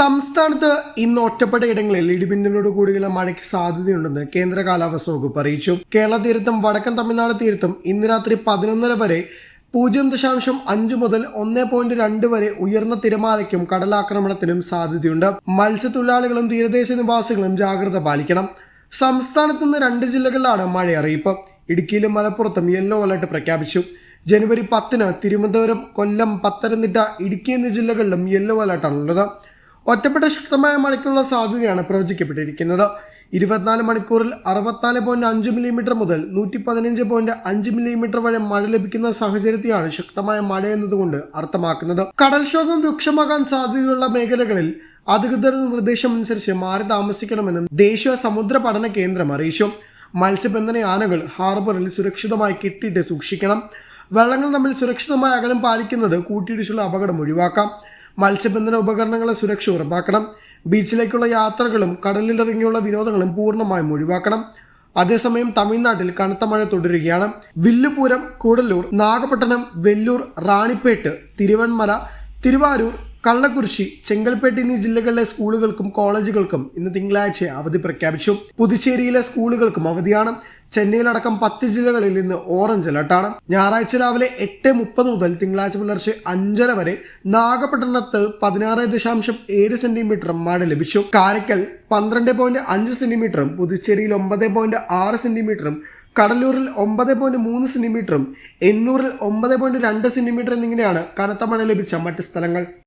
സംസ്ഥാനത്ത് ഇന്ന് ഒറ്റപ്പെട്ട ഇടങ്ങളിൽ ഇടിമിന്നലോട് കൂടിയുള്ള മഴയ്ക്ക് സാധ്യതയുണ്ടെന്ന് കേന്ദ്ര കാലാവസ്ഥ വകുപ്പ് അറിയിച്ചു. കേരള തീരത്തും വടക്കൻ തമിഴ്നാട് തീരത്തും ഇന്ന് രാത്രി പതിനൊന്നര വരെ പൂജ്യം ദശാംശം അഞ്ച് മുതൽ ഒന്ന് പോയിന്റ് രണ്ട് വരെ ഉയർന്ന തിരമാലയ്ക്കും കടലാക്രമണത്തിനും സാധ്യതയുണ്ട്. മത്സ്യത്തൊഴിലാളികളും തീരദേശ നിവാസികളും ജാഗ്രത പാലിക്കണം. സംസ്ഥാനത്ത് നിന്ന് രണ്ട് ജില്ലകളിലാണ് മഴ അറിയിപ്പ്. ഇടുക്കിയിലും മലപ്പുറത്തും യെല്ലോ അലർട്ട് പ്രഖ്യാപിച്ചു. ജനുവരി പത്തിന് തിരുവനന്തപുരം കൊല്ലം പത്തനംതിട്ട ഇടുക്കി എന്നീ ജില്ലകളിലും യെല്ലോ അലർട്ടാണുള്ളത്. ഒറ്റപ്പെട്ട ശക്തമായ മഴയ്ക്കുള്ള സാധ്യതയാണ് പ്രവചിക്കപ്പെട്ടിരിക്കുന്നത്. ഇരുപത്തിനാല് മണിക്കൂറിൽ അറുപത്തിനാല് പോയിന്റ് അഞ്ച് മില്ലിമീറ്റർ മുതൽ നൂറ്റി പതിനഞ്ച് പോയിന്റ് അഞ്ച് മില്ലിമീറ്റർ വരെ മഴ ലഭിക്കുന്ന സാഹചര്യത്തെയാണ് ശക്തമായ മഴ എന്നതുകൊണ്ട് അർത്ഥമാക്കുന്നത്. കടൽക്ഷോഭം രൂക്ഷമാകാൻ സാധ്യതയുള്ള മേഖലകളിൽ അധികൃതരുടെ നിർദ്ദേശമനുസരിച്ച് മാറി താമസിക്കണമെന്നും ദേശീയ സമുദ്ര പഠന കേന്ദ്രം അറിയിച്ചു. മത്സ്യബന്ധന യാനകൾ ഹാർബറിൽ സുരക്ഷിതമായി കെട്ടിയിട്ട് സൂക്ഷിക്കണം. വെള്ളങ്ങൾ തമ്മിൽ സുരക്ഷിതമായ അകലം പാലിക്കുന്നത് കൂട്ടിയിടിച്ചുള്ള അപകടം ഒഴിവാക്കാം. മത്സ്യബന്ധന ഉപകരണങ്ങളെ സുരക്ഷ ഉറപ്പാക്കണം. ബീച്ചിലേക്കുള്ള യാത്രകളും കടലിലിറങ്ങിയുള്ള വിനോദങ്ങളും പൂർണമായും ഒഴിവാക്കണം. അതേസമയം തമിഴ്നാട്ടിൽ കനത്ത മഴ തുടരുകയാണ്. വില്ലുപൂരം കൂടല്ലൂർ നാഗപട്ടണം വെല്ലൂർ റാണിപ്പേട്ട് തിരുവന്മല തിരുവാരൂർ കള്ളക്കുറിശി ചെങ്കൽപ്പേട്ട് എന്നീ ജില്ലകളിലെ സ്കൂളുകൾക്കും കോളേജുകൾക്കും ഇന്ന് തിങ്കളാഴ്ച അവധി പ്രഖ്യാപിച്ചു. പുതുച്ചേരിയിലെ സ്കൂളുകൾക്കും അവധിയാണ്. ചെന്നൈയിലടക്കം പത്ത് ജില്ലകളിൽ ഇന്ന് ഓറഞ്ച് അലർട്ടാണ് ഞായറാഴ്ച രാവിലെ എട്ട് മുപ്പത് മുതൽ തിങ്കളാഴ്ച പുലർച്ചെ അഞ്ചര വരെ നാഗപട്ടണത്ത് പതിനാറ് ദശാംശം ഏഴ് സെന്റിമീറ്റർ മഴ ലഭിച്ചു. കാരക്കൽ പന്ത്രണ്ട് പോയിന്റ് അഞ്ച് സെന്റിമീറ്ററും പുതുച്ചേരിയിൽ ഒമ്പത് പോയിന്റ് ആറ് സെന്റിമീറ്ററും കടലൂരിൽ ഒമ്പത് പോയിന്റ് മൂന്ന് സെന്റിമീറ്ററും എണ്ണൂറിൽ ഒമ്പത് പോയിന്റ് രണ്ട് സെന്റിമീറ്റർ എന്നിങ്ങനെയാണ് കനത്ത മഴ ലഭിച്ച മറ്റ് സ്ഥലങ്ങൾ.